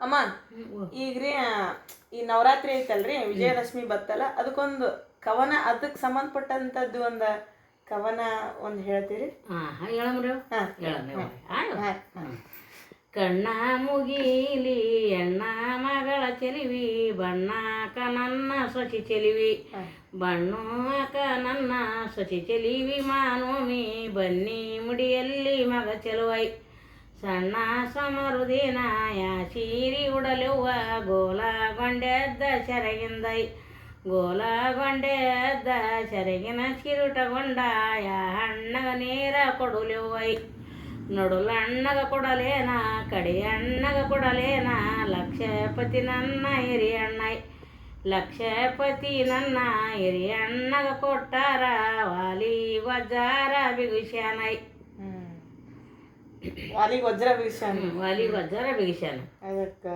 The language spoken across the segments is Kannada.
ಅಮ್ಮ ಈಗ ರೀ ಈ ನವರಾತ್ರಿ ಐತಲ್ರಿ ವಿಜಯದಶಮಿ ಬತ್ತಲ್ಲ ಅದಕ್ಕೊಂದು ಕವನ ಅದಕ್ಕೆ ಸಂಬಂಧಪಟ್ಟಂತದ್ದು ಒಂದು ಕವನ ಒಂದು ಹೇಳ್ತೀರಿ. ಕಣ್ಣ ಮುಗಿಲಿ ಎಣ್ಣ ಮಗಳ ಚೆಲಿವಿ ಬಣ್ಣಾಕ ನನ್ನ ಸೊಸಿ ಚೆಲಿವಿ ಬಣ್ಣಾಕ ನನ್ನ ಸೊಸಿ ಚೆಲಿವಿ ಮಾನೋಮಿ ಬನ್ನಿ ಮುಡಿಯಲ್ಲಿ ಮಗ ಚೆಲುವೈ. ಸಣ್ಣ ಸಮರುದಿನ ಯಾ ಸೀರಿ ಉಡಲುವ ಗೋಲ ಗೊಂಡೆದ್ದ ಸೆರಗಿಂದೈ ಗೋಲ ಗೊಂಡೆದ್ದ ಸೆರಗಿನ ಚಿರುಟಗೊಂಡ ಯಾ ಹಣ್ಣಗ ನೀರ ಕೊಡುಲೆವೈ ನಡುಲ ಅಣ್ಣಗ ಕೊಡಲೇನ ಕಡಿ ಅಣ್ಣಗ ಕೊಡಲೇನ ಲಕ್ಷಪತಿ ನನ್ನ ಹಿರಿಯ ಅಣ್ಣೈ ಲಕ್ಷಪತಿ ನನ್ನ ಹಿರಿಯ ಅಣ್ಣಗ ಕೊಟ್ಟಾರ ವಾಲಿ ವಜಾರ ಬಿಗುಶ್ಯಾನೈ ಹ್ಮ್ ವಾಲಿಗೆ ವಜ್ರ ಬೀಸ ವಾಲಿ ವಜ್ರ ಬಿಗುಶ್ಯಾನ ಅದಕ್ಕೆ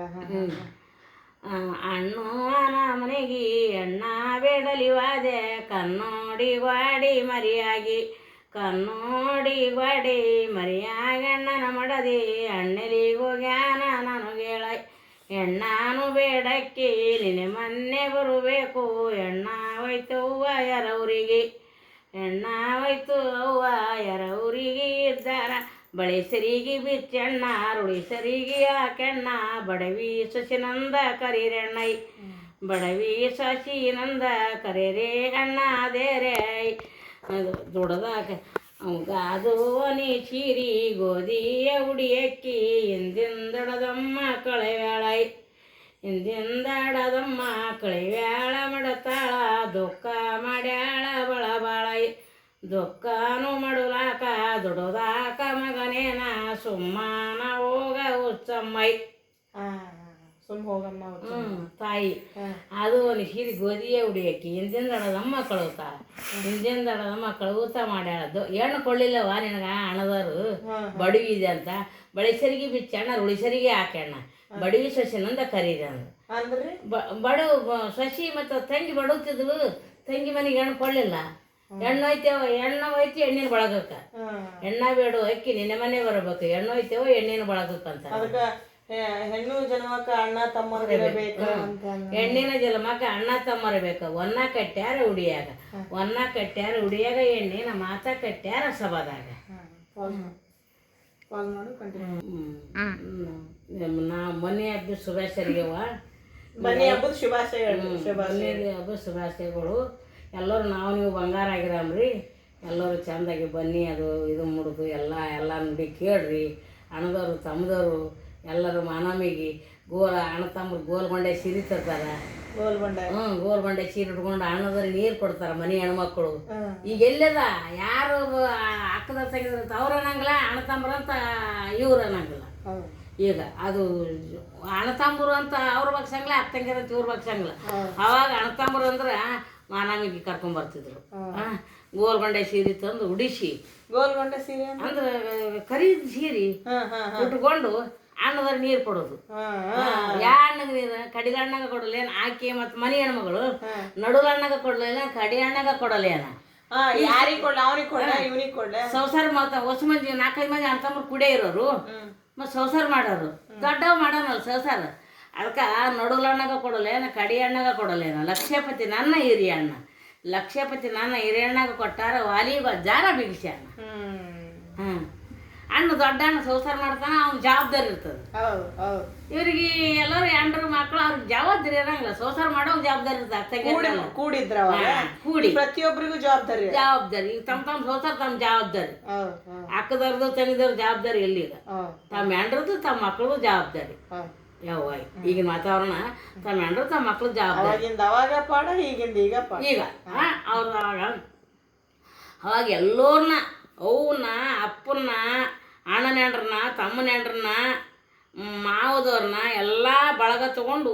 ಅಣ್ಣು ಅನ ಮನೆಗೆ ಅಣ್ಣ ಬೇಡಲಿ ವಾದೆ ಕನ್ನೋಡಿ ವಾಡಿ ಮರಿಯಾಗಿ ಕನ್ನೋಡಿ ವಾಡಿ ಮರಿಯಾಗಿ ಅಣ್ಣನ ಮಡದಿ ಜ್ಞಾನ ನಾನು ನನಗೇಳ ಎಣ್ಣಾನು ಬೇಡಕ್ಕೆ ನಿನ್ನೆ ಮೊನ್ನೆ ಬರಬೇಕು ಎಣ್ಣ ಹೋಯ್ತು ಅವ್ವ ಯಾರವ್ರಿಗೆ ಎಣ್ಣ ಹೋಯ್ತು ಅವ್ವ ಯಾರವ್ರಿಗೆ ಬಳಿ ಸರಿಗಿ ಬಿಚ್ಚಣ್ಣ, ರುಳಿ ಸರಿಗಿ ಹಾಕೆಣ್ಣ ಬಡವಿ ಸಸಿನಂದ ಕರೀರೆಣ್ಣೈ. ಬಡವಿ ಸಸಿನಂದ ಕರೀರೆ ಅಣ್ಣ, ದೇರೆ. ದುಡ್ದಾಗ ಅದು ನೀ ಚೀರಿ ಗೋಧಿಯ ಉಡಿಯಕ್ಕಿ ಹಿಂದಿಂದಡದಮ್ಮ ಕಳೆವ್ಯಾಳೈ. ಹಿಂದಿಂದಡದಮ್ಮ ಕಳೆವ್ಯಾಳ ಮಡತಾಳ ದುಃಖ ಮಾಡ್ಯಾಳ ಬಳ ಬಾಳೈ ದುಃಖನು ಮಡುಲಾಕ ದುಡುದಾಕ ಸುಮ್ಮನ ಹೋಗ ಉಚ್ಚಮ್ಮೈ ಸುಮ್ ಹೋಗಮ್ಮ ತಾಯಿ. ಅದು ಒಂದು ಹಿರಿ ಗೋಧಿಯೇ ಉಡಿಯಕ್ಕೆ ಹಿಂದಿನ ದಡದಮ್ಮ ಕಳುವುತಾಳ ಹಿಂದಿನ ದಡದಮ್ಮ ಕಳುವುತ ಮಾಡ್ಯಾಳದು ಹೆಣ್ಣು ಕೊಳ್ಳಿಲ್ಲವ ನಿನಗ ಹಣದವರು. ಬಡವಿ ಇದೆ ಅಂತ. ಬಳಿಸರಿಗೆ ಬಿಚ್ಚಣ್ಣ ರುಳಿಸರಿಗೆ ಹಾಕ್ಯಣ್ಣ ಬಡವಿ ಸಸಿನಂದ ಕರೀರಿ ಅಂದ್ರೆ. ಬಡವು ಸೊಸಿ ಮತ್ತು ತಂಗಿ ಬಡುತ್ತಿದ್ಳು ತಂಗಿ ಮನೆಗೆ ಹೆಣ್ಣು ಕೊಳ್ಳಿಲ್ಲ. ಹೆಣ್ಣು ಐತೆವ ಹೆಣ್ಣು ಹೋಯ್ತಿ ಎಣ್ಣಿನ ಬಳಗಕ್ಕ. ಎಣ್ಣ ಹೆಣ್ಣ ಬೇಡು ಅಕ್ಕಿ ನಿನ್ನೆ ಮನೆ ಬರಬೇಕು. ಹೆಣ್ಣು ಐತೆವ ಎಣ್ಣಿನ ಬಳಗಕ್ಕ ಅಂತ. ಹೆಣ್ಣು ಜನ್ಮಕ್ಕ ಅಣ್ಣ ತಮ್ಮ ಎಣ್ಣಿನ ಅಂತ ಅಂದ್- ಹೆಣ್ಣಿನ ಜಲಮಕ್ಕ ಅಣ್ಣ ತಮ್ಮರ ಬೇಕು ಒನ್ನ ಕಟ್ಟ್ಯಾರ ಉಡಿಯಾಗ. ಒನ್ನ ಕಟ್ಟ್ಯಾರ ಉಡಿಯಾಗ ಎಣ್ಣಿನ ಮಾತ ಕಟ್ಟ್ಯಾರ ಸಭಾದಾಗ. ನಾ ಮನೆ ಹಬ್ಬ ಶುಭಾಶಯ ಮನೆ ಹಬ್ಬದ ಶುಭಾಶಯ ಮನೆ ಹಬ್ಬ ಶುಭಾಶಯಗಳು. ಎಲ್ಲರೂ ನಾವು ನೀವು ಬಂಗಾರ ಆಗಿರಾಮ್ರಿ. ಎಲ್ಲರೂ ಚಂದಾಗಿ ಬನ್ನಿ ಅದು ಇದು ಮುಡಿದು ಎಲ್ಲ ಎಲ್ಲ ನುಡಿ ಕೇಳ್ರಿ. ಅಣ್ಣದವರು ತಮ್ಮದವರು ಎಲ್ಲರೂ ಮನಮಿಗಿ ಗೋಲ ಅಣ್ಣ ತಮ್ಮ ಗೋಲ್ಗೊಂಡೆ ಸಿರಿ ತರ್ತಾರೆ. ಗೋಲ್ಬಂಡ ಹ್ಞೂ ಗೋಲ್ಗೊಂಡೆ ಸೀರೆ ಇಟ್ಕೊಂಡು ಅಣ್ಣದವ್ರು ನೀರು ಕೊಡ್ತಾರೆ ಮನೆ ಹೆಣ್ಮಕ್ಳು. ಈಗ ಎಲ್ಲದ? ಯಾರು ಅಕ್ಕದ ತೆಗೆದ್ರಂತ ಅವ್ರು ಅನ್ನಂಗಿಲ್ಲ ಅಣ್ಣ ತಮ್ಮರಂತ ಇವ್ರು ಅನ್ನಂಗಿಲ್ಲ. ಈಗ ಅದು ಅಣ್ಣ ತಮ್ಮರು ಅಂತ ಅವ್ರ ಬಗ್ಸಂಗಿಲ್ಲ ಅಕ್ಕ ತಂಗಿರ ಅಂತ ಇವ್ರ ಬಗ್ಸಂಗಿಲ್ಲ. ಅವಾಗ ಅಣ್ಣ ತಮ್ಮರು ಅಂದ್ರೆ ಮಾನಮಿಗೆ ಕರ್ಕೊಂಬರ್ತಿದ್ರು ಬರ್ತಿದ್ರು. ಗೋಲ್ಗೊಂಡೆ ಸೀರೆ ತಂದು ಉಡಿಸಿ. ಗೋಲ್ಗೊಂಡೆ ಸೀರೆ ಅಂದ್ರೆ? ಕರಿ ಸೀರೆ. ಉಟ್ಕೊಂಡು ಅಣ್ಣದ್ರ ನೀರು ಕೊಡೋದು. ಯಾ ಅಣ್ಣಗ ನೀರು? ಕಡಿದ ಅಣ್ಣಗ ಕೊಡಲೇನ ಆಕೆ ಮತ್ತು ಮನೆ ಹೆಣ್ಮಗಳು. ನಡುಲ ಅಣ್ಣಗ ಕೊಡಲೇನ ಕಡಿ ಅಣ್ಣಗ ಕೊಡಲೇನ ಏನ? ಯಾರಿಗೆ ಕೊಡ್ಲ ಅವ್ರಿಗೆ ಕೊಡ್ಲ ಇವ್ರಿಗೆ ಕೊಡ್ಲ? ಸಂಸಾರ ಮಾತ ಹೊಸ ಮಂದಿ ನಾಲ್ಕೈದು ಮಂದಿ ಅಣ್ಣ ತಮ್ಮ ಕುಡಿಯೇ ಇರೋರು ಮತ್ತು ಸಂಸಾರ ಮಾಡೋರು. ದೊಡ್ಡವ ಮಾಡೋನಲ್ಲ ಸಂಸಾರ. ಅದಕ್ಕೆ ನಡುಲ ಅಣ್ಣಗ ಕೊಡಲೇನ ಕಡಿ ಅಣ್ಣಗ ಕೊಡಲೇನ? ಲಕ್ಷ್ಯಪತಿ ನನ್ನ ಹಿರಿಯ ಅಣ್ಣ. ಲಕ್ಷ್ಯಪತಿ ನನ್ನ ಹಿರಿಯ ಅಣ್ಣಗ ಕೊಟ್ಟಾರ ವಾಲಿ ಜಾರ ಬಿಗಿಸಿ ಹ್ಮ್. ಹ್ಞೂ ಅಣ್ಣ ದೊಡ್ಡ ಅಣ್ಣ ಸಂಸಾರ ಮಾಡ್ತಾನ ಅವ್ನ ಜವಾಬ್ದಾರಿ ಇರ್ತದೆ. ಇವ್ರಿಗೆ ಎಲ್ಲರೂ ಎಂಡ್ರ ಮಕ್ಕಳು ಅವ್ರಿಗೆ ಜವಾಬ್ದಾರಿ ಇರಂಗಿಲ್ಲ. ಸಂಸಾರ ಮಾಡೋ ಜವಾಬ್ದಾರಿ ಇರ್ತದೆ ಕೂಡಿದ್ರ ಕೂಡಿ. ಪ್ರತಿಯೊಬ್ಬರಿಗೂ ಜವಾಬ್ದಾರಿ ಜವಾಬ್ದಾರಿ. ಈಗ ತಮ್ಮ ತಮ್ಮ ಸಂಸಾರ ತಮ್ಮ ಜವಾಬ್ದಾರಿ. ಅಕ್ಕದವ್ರದ್ದು ತಂಗಿದವ್ರ ಜವಾಬ್ದಾರಿ ಎಲ್ಲಿ ತಮ್ಮ ಹೆಂಡ್ರದ್ದು ತಮ್ಮ ಮಕ್ಕಳದು ಜವಾಬ್ದಾರಿ. ಯಾವ ಈಗಿನ ವಾತಾವರಣ ತಮ್ಮ ಹೆಂಡ್ರು ತಮ್ಮ ಮಕ್ಕಳು ಜವಾಬ್ದಾರಿ. ಅವಾಗಿಂದ ಅವಾಗ ಪಾಡ ಈಗಿಂದ ಈಗ ಪಾಡ. ಈಗ ಅವ್ರ ಅವಾಗ ಅವಾಗ. ಎಲ್ಲೋರ್ನ ಅವನ್ನ ಅಪ್ಪನ್ನ ಅಣ್ಣನ ಹೆಂಡ್ರನ್ನ ತಮ್ಮನ ಹೆಂಡ್ರನ್ನ ಮಾವದವ್ರನ್ನ ಎಲ್ಲ ಬಳಗ ತಗೊಂಡು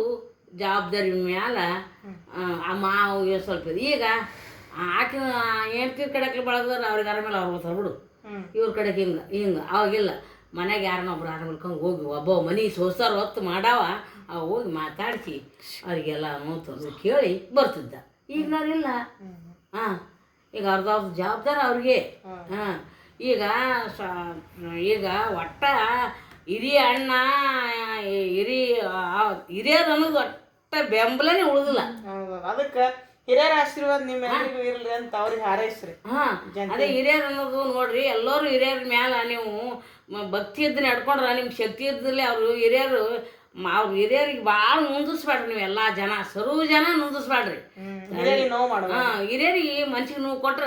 ಜವಾಬ್ದಾರಿ ಮ್ಯಾಲ ಆ, ಮಾವ ಮಾವಿಗೆ ಸ್ವಲ್ಪ ಈಗ ಆಕೆ ಹೆಂಡ್ತಿ ಕಡೆಗೆ ಬಳಗದವ್ರು ಅವ್ರಿಗೆ ಆರಾಮೇಲೆ ಅವ್ರು ಬಿಡು. ಇವ್ರ ಕಡೆಗೆ ಹಿಂಗೆ ಹಿಂಗೆ ಅವಾಗಿಲ್ಲ ಮನೆಗೆ ಯಾರನ್ನ ಒಬ್ರು ಮಲ್ಕೊಂಡು ಹೋಗಿ ಒಬ್ಬ ಮನೆ ಸೋಸಾರ ಹೊತ್ತು ಮಾಡಾವ ಆ ಹೋಗಿ ಮಾತಾಡಿಸಿ ಅವರಿಗೆಲ್ಲ ನೋಡ್ತಂದು ಕೇಳಿ ಬರ್ತಿದ್ದ. ಈಗ ನಾವಿಲ್ಲ ಹಾಂ ಈಗ ಅರ್ಧ ಅರ್ಧ ಜವಾಬ್ದಾರ ಅವ್ರಿಗೆ. ಹಾಂ ಈಗ ಸ ಈಗ ಒಟ್ಟ ಹಿರಿಯ ಅಣ್ಣ ಹಿರಿ ಹಿರಿಯರು ಅನ್ನೋದು ಒಟ್ಟ ಬೆಂಬಲನೇ ಉಳಿದಿಲ್ಲ. ಅದಕ್ಕೆ ಹಿರಿಯರ ಆಶೀರ್ವಾದ ನಿಮ್ಮೆಲ್ಲರಿಗೂ ಇರ್ಲಿ ಅಂತ ಅವ್ರಿಗೆ ಹಾರೈಸ್ರಿ. ಹಾ ಅದೇ ಹಿರಿಯರು ಅನ್ನೋದು ನೋಡ್ರಿ ಎಲ್ಲರೂ ಹಿರಿಯರ ಮ್ಯಾಲ ನೀವು ಭಕ್ತಿ ಇದ್ದು ನಡ್ಕೊಂಡ್ರ ನಿಮ್ಗೆ ಶಕ್ತಿ ಇದ್ದಲ್ಲಿ ಅವರು ಹಿರಿಯರು ಅವ್ರ ಹಿರಿಯರಿಗೆ ಭಾಳ ನುಂದಿಸ್ಬೇಡ್ರಿ ನೀವು ಎಲ್ಲ ಜನ ಸರ್ವ ಜನ ನುಂದಿಸ್ಬೇಡ್ರಿ ಹಿರಿಯರಿಗೆ ನೋವು ಮಾಡ ಹಾ ಹಿರಿಯರಿಗೆ ಮನ್ಸಿಗೆ ನೋವು ಕೊಟ್ರ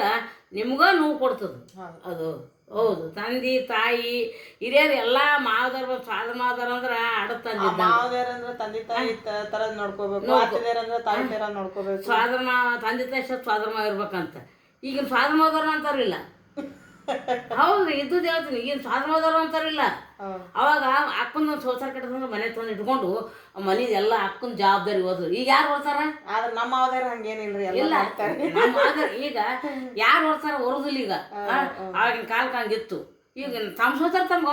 ನಿಮ್ಗ ನೋವು ಕೊಡ್ತದ. ಅದು. ಹೌದು. ತಂದೆ ತಾಯಿ ಹಿರಿಯರು ಎಲ್ಲ ಮಾವದವ್ರ ಸ್ವಾದ ಮಾವದವ್ರ ಅಂದ್ರೆ ಆಡತ್ತಂದಿದ್ದ ತಂದಿ ತಂದೆ ತಾಯಿ ತರ ತರದ್ ನೋಡ್ಕೋಬೇಕು. ಅತ್ತಿದೇರಂದ್ರ ತಾಯಿ ತರ ನೋಡ್ಕೋಬೇಕು. ಸ್ವಾದ್ರ ಮಾವ ತಂದೆ ತಾಯಿ ಸ್ವಾದ್ರ ಮಾವ ಇರ್ಬೇಕಂತ. ಈಗಿನ ಸ್ವಾದ್ರ ಮಾವದವ್ರ ಅಂತಾರಿಲ್ಲ ಹೌದು ಇದ್ದದ್ದು ಹೇಳ್ತೀನಿ ಈಗಿನ ಸ್ವಾದ್ರ ಹೋದವರು ಅಂತಾರಿಲ್ಲ. ಅವಾಗ ಅಕ್ಕನ ಸಂಸಾರ ಕಟ್ಟದಂದ್ರೆ ಮನೆ ತಂದು ಇಟ್ಕೊಂಡು ಮನೆ ಎಲ್ಲ ಅಕ್ಕನ ಜವಾಬ್ದಾರಿ ಹೋದ್ರು. ಈಗ ಯಾರು ಓದ್ತಾರ ಆದ್ರೆ ನಮ್ಮ ಅವಧಾರ ಹಂಗೇನಿಲ್ರಿ ಇಲ್ಲ. ಈಗ ಯಾರು ಓದ್ತಾರ ಹೊರದಿಲ್ಲ ಈಗ. ಆವಾಗಿನ ಕಾಲಕ್ಕೆ ಹಂಗಿತ್ತು ಈಗ ತಮ್ಮ ಸೋಸಾರ ತಮ್ಗೆ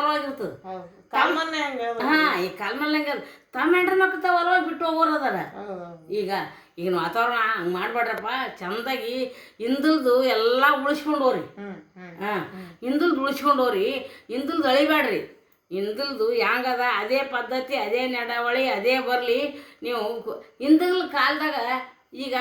ಹಂಗ ಹಾ ಈ ಕಾಲ್ಮಲ್ಲ ಹಂಗ ತಮ್ಮ ಹೆಂಡ್ರ ಮಕ್ಕಳ ಹೊರವಾಗಿ ಬಿಟ್ಟು ಹೋಗೋರು ಅದಾರ. ಹೌದು ಈಗ ಈಗಿನ ವಾತಾವರಣ ಹಂಗೆ ಮಾಡ್ಬೇಡ್ರಪ್ಪ ಚಂದಾಗಿ ಹಿಂದಲ್ದು ಎಲ್ಲ ಹ್ಮ್. ಹಾಂ. ಹಿಂದಲ್ದು ಹೋಗ್ರಿ ಹಿಂದಲ್ದು ಅಳಿಬೇಡ್ರಿ ಹಿಂದಲ್ದು ಹೆಂಗದ ಅದೇ ಪದ್ಧತಿ ಅದೇ ನಡವಳಿ ಅದೇ ಬರಲಿ. ನೀವು ಹಿಂದಲ್ ಕಾಲದಾಗ ಈಗ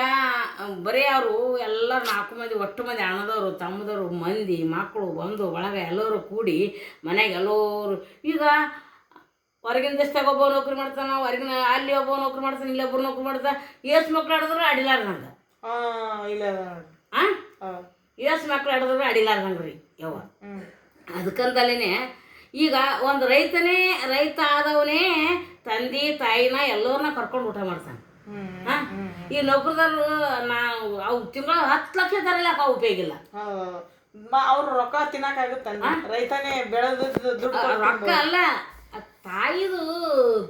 ಬರೀ ಅವರು ಎಲ್ಲರೂ ನಾಲ್ಕು ಮಂದಿ ಒಟ್ಟು ಮಂದಿ ಅಣ್ಣದವರು ತಮ್ಮದವರು ಮಂದಿ ಮಕ್ಕಳು ಬಂದು ಒಳಗ ಎಲ್ಲರೂ ಕೂಡಿ ಮನೆಗೆ ಎಲ್ಲರೂ ಈಗ ಹೊರಗಿನ ದೇಶದಾಗ ಒಬ್ಬ ನೌಕರಿ ಮಾಡ್ತಾನೆ ಹೊರಗಿನ ಅಲ್ಲಿ ಒಬ್ಬ ನೌಕರಿ ಮಾಡ್ತಾನೆ ಇಲ್ಲಿ ಒಬ್ಬರು ನೌಕರಿ ಮಾಡ್ತಾನೆ ಏಸ್ ಮಕ್ಳು ಆಡಿದ್ರು ಅಡಿಲಾರ್ದಂಗ. ಹಾ ಇಲ್ಲ. ಅದ ಏಸ್ ಮಕ್ಳು ಆಡಿದ್ರು ಅಡಿಲಾರ್ದಂಗೆ ರೀ ಯವ್ವ. ಹ್ಮ್. ಅದಕ್ಕಂತಲೇ ಈಗ ಒಂದು ರೈತನೇ ರೈತ ಆದವನೇ ತಂದೆ ತಾಯಿನ ಎಲ್ಲರನ್ನ ಕರ್ಕೊಂಡು ಊಟ ಮಾಡ್ತಾನೆ. ಹಾಂ? ಈ ನೌಕರದಾರರು ನಾವು ಅವು ತಿಂಗಳ ಹತ್ತು ಲಕ್ಷ ತರಲಿಕ್ಕೆ ಅವು ಉಪಯೋಗ ಇಲ್ಲ ಹೌದು ಅವ್ರು ರೊಕ್ಕ ತಿನ್ನಕಾಗುತ್ತಲ್ಲ ರೈತನೇ ಬೆಳೆದ ರೊಕ್ಕ ಅಲ್ಲ. ಆ ತಾಯಿದು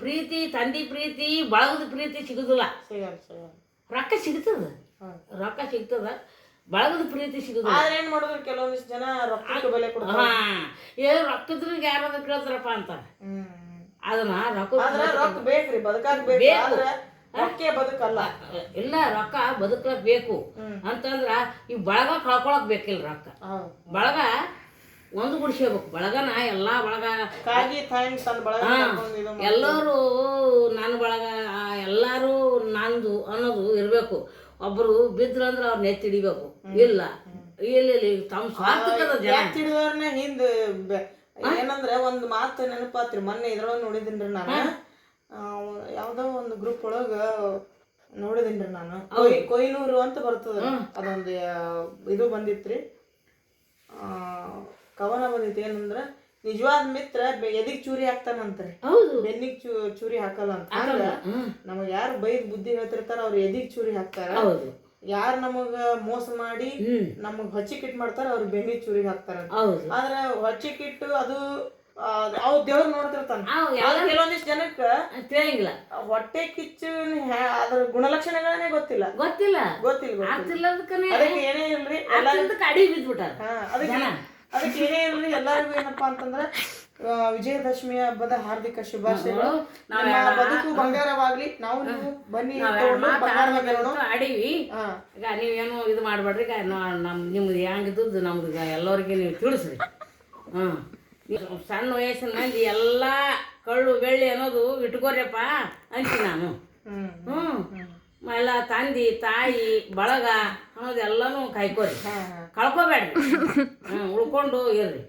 ಪ್ರೀತಿ ತಂದೆ ಪ್ರೀತಿ ಬಳಗದ ಪ್ರೀತಿ ಸಿಗುದಿಲ್ಲ. ರೊಕ್ಕ ಸಿಗ್ತದ? ರೊಕ್ಕ ಸಿಗ್ತದ? ಬಳಗದ ಪ್ರೀತಿ ಸಿಗುದು ಆದ್ರೆ ಏನ್ ಮಾಡಿದ್ರು ಕೆಲವೊಂದಿಷ್ಟು ಜನ ರೊಕ್ಕಕ್ಕೆ ಬೆಲೆ ಕೊಡ್ತಾರೆ. ಹಾ. ಏ ರೊಕ್ಕದ್ರಿಗೆ ಯಾರಾದ್ರೂ ಕೇಳ್ತಾರಪ್ಪ ಅಂತ ಅದನ್ನ ರೊಕ್ಕ ಆದ್ರ ರೊಕ್ಕ ಬೇಕ್ರಿ ಬದುಕಾಕ್ ಬೇಕು. ಆದ್ರ ರೊಕ್ಕ ಬದುಕಲ್ಲ. ಇಲ್ಲ ರೊಕ್ಕ ಬದುಕಲಕ್ ಬೇಕು. ಅಂತಂದ್ರ ಈ ಬಳಗ ಕಳ್ಕೊಳಕ್ ಬೇಕಿಲ್ಲ ರೊಕ್ಕ. ಬಳಗ ಒಂದು ಗುಡಿಸ್ಕೋಬೇಕು ಬಳಗನ ಎಲ್ಲಾ ಬಳಗ ಕಾಗಿ ತಾಯಿ ತನ್ನ ಬಳಗ ಎಲ್ಲರೂ ನನ್ನ ಬಳಗ ಎಲ್ಲರೂ ನಂದು ಅನ್ನೋದು ಇರಬೇಕು. ಒಬ್ಬರು ಬಿದ್ರಂದ್ರ ಅವ್ರ ನೆತ್ತಿ ಹಿಡಿಬೇಕು. ಇಲ್ಲ. ಇಲ್ಲ ಇಲ್ಲ ತಮ್ಮ ಸ್ವಾರ್ಥಕ್ಕದ ಜನ. ಹಿಂದ್ ಏನಂದ್ರ ಒಂದ್ ಮಾತು ನೆನಪಾತ್ರಿ. ಮೊನ್ನೆ ಇದ್ರೊಳಗೆ ನೋಡಿದಿನ್ರಿ ನಾನು. ಯಾವ್ದೋ ಒಂದು ಗ್ರೂಪ್ ಒಳಗ ನೋಡಿದಿನ್ರಿ ನಾನು. ಕೊಯ್- ಕೊಯ್ನೂರು ಅಂತ ಬರ್ತದ ಅದೊಂದು ಇದು ಬಂದಿತ್ರಿ. ಆ, ಕವನ ಬಂದಿತ್ತು ಏನಂದ್ರ ನಿಜವಾದ ಮಿತ್ರ ಎದಿಗ್ ಚೂರಿ ಹಾಕ್ತಾನಂತ್ರಿ. ಹೌದು. ಬೆನ್ನಿಗ್ ಚೂ ಚೂರಿ ಹಾಕಲ್ಲ ಅಂತ. ನಮಗ್ ಯಾರು ಬೈದ್ ಬುದ್ಧಿ ಹೇಳ್ತಿರ್ತಾರ ಅವ್ರ ಎದಿಗ್ ಚೂರಿ ಹಾಕ್ತಾರ. ಹೌದು. ಯಾರು ನಮಗ ಮೋಸ ಮಾಡಿ ನಮಗ್ ಹೊಚ್ಚಿಕಿಟ್ ಮಾಡ್ತಾರ ಅವ್ರ ಬೆನ್ನಿ ಚೂರಿ ಹಾಕ್ತಾರ ಆದ್ರ ಹೊಚ್ಚಿಕಿಟ್ಟು ಅದು ಅವ್ ದೇವ್ರ ನೋಡ್ತಿರ್ತಾನ. ಕೆಲವೊಂದಿಷ್ಟು ಜನಕ್ಕ ತಿಳಿಯಂಗಿಲ್ಲ. ಹೊಟ್ಟೆ ಕಿಚ್ಚು ಅದ್ರ ಗುಣಲಕ್ಷಣಗಳೇ ಗೊತ್ತಿಲ್ಲ. ಗೊತ್ತಿಲ್ಲ. ಗೊತ್ತಿಲ್ಲ ಗೊತ್ತಿಲ್ಲ. ಅದಕ್ಕೆ ಏನೇ ಇಲ್ರಿ ಅದಕ್ಕೆ ಅಡಿ ಬಿದ್ಬಿಟ್ಟಾರ ಅದಕ್ಕೆ ಅದಕ್ಕೆ ಏನೇನು ಎಲ್ಲರಿಗೂ ಏನಪ್ಪಾ ಅಂತಂದ್ರ ವಿಜಯದಶಮಿ ಹಬ್ಬದ ಹಾರ್ದಿಕ ಶುಭಾಶಯಗಳು. ನಮ್ಮ ಬದುಕು ಬಂಗಾರವಾಗ್ಲಿ. ನಾವು ನೀವು ಬನ್ನಿ. ಅಡಿವಿ ಈಗ ನೀವೇನು ಇದು ಮಾಡಬೇಡ್ರಿ ನಮ್ ನಿಮ್ದು ಹೆಂಗಿದ್ದು ನಮ್ದು ಎಲ್ಲರಿಗೆ ನೀವು ತಿಳಿಸ್ರಿ. ಹ್ಞೂ ಸಣ್ಣ ವಯಸ್ಸಿನ ಮಂದಿ ಎಲ್ಲಾ ಕಳ್ಳು ಬೆಳ್ಳಿ ಅನ್ನೋದು ಇಟ್ಕೋರಿಯಪ್ಪ ಅಂತೀನಿ ನಾನು. ಹ್ಮ್. ಹ್ಞೂ ಎಲ್ಲ ತಂದೆ ತಾಯಿ ಬಳಗ ಅನ್ನೋದೆಲ್ಲನೂ ಕಾಯ್ಕೋರಿ ಕಳ್ಕೋಬೇಡ್ರಿ ಹಾ. ಕಳ್ಕೊಬೇಡ್ರಿ. ಹ್ಞೂ ಉಳ್ಕೊಂಡು ಇರ್ರಿ.